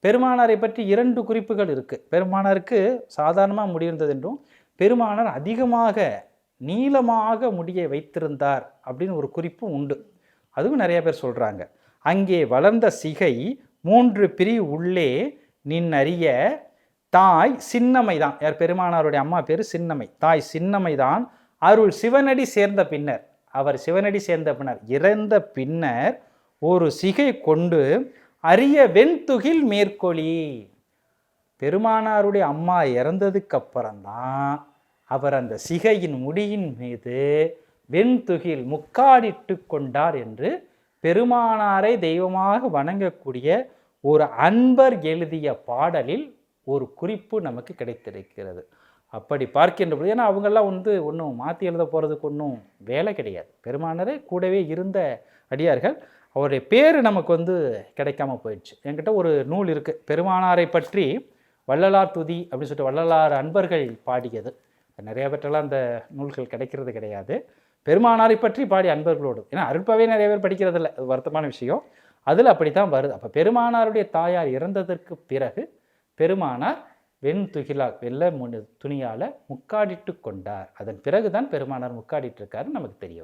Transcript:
பெருமானாரை பற்றி இரண்டு குறிப்புகள் இருக்குது பெருமானாருக்கு சாதாரணமாக முடியிருந்தது என்றும் பெருமானார் அதிகமாக நீளமாக முடியை வைத்திருந்தார் அப்படின்னு ஒரு குறிப்பும் உண்டு. அதுவும் நிறைய பேர் சொல்கிறாங்க அங்கே வளர்ந்த சிகை மூன்று பிரிவு உள்ளே நின்னறிய தாய் சின்னமை தான் யார் பெருமானாருடைய அம்மா பேர் சின்னமை தாய் சின்னமை தான் அருள் சிவனடி சேர்ந்த பின்னர் அவர் சிவனடி சேர்ந்த பின்னர் இறந்த பின்னர் ஒரு சிகை கொண்டு அரிய வெண்துகில் மேற்கொளி. பெருமானாருடைய அம்மா இறந்ததுக்கு அப்புறம்தான் அவர் அந்த சிகையின் முடியின் மீது வெண்துகில் முக்காடிட்டு கொண்டார் என்று பெருமானாரை தெய்வமாக வணங்கக்கூடிய ஒரு அன்பர் எழுதிய பாடலில் ஒரு குறிப்பு நமக்கு கிடைத்திருக்கிறது. அப்படி பார்க்கின்ற பொழுது ஏன்னா அவங்கெல்லாம் வந்து ஒன்றும் மாற்றி எழுத போகிறதுக்கு ஒன்றும் வேலை கிடையாது. பெருமானரே கூடவே இருந்த அடியார்கள். அவருடைய பேர் நமக்கு வந்து கிடைக்காம போயிடுச்சு. என்கிட்ட ஒரு நூல் இருக்குது பெருமானாரை பற்றி வள்ளலார் துதி அப்படின்னு சொல்லிட்டு வள்ளலார் அன்பர்கள் பாடியது. நிறைய பேர்ட்டெல்லாம் அந்த நூல்கள் கிடைக்கிறது கிடையாது. பெருமானாரை பற்றி பாடி அன்பர்களோடு ஏன்னா அருட்பாவே நிறைய பேர் படிக்கிறதில்ல. அது வருத்தமான விஷயம். அதில் அப்படி தான் வருது. அப்போ பெருமானாருடைய தாயார் இறந்ததற்கு பிறகு பெருமானார் வெண் துகிலால் வெள்ளை முனி துணியால் முக்காடிட்டு கொண்டார். அதன் பிறகு தான் பெருமானார் முக்காடிட்டு இருக்காருன்னு நமக்கு தெரிய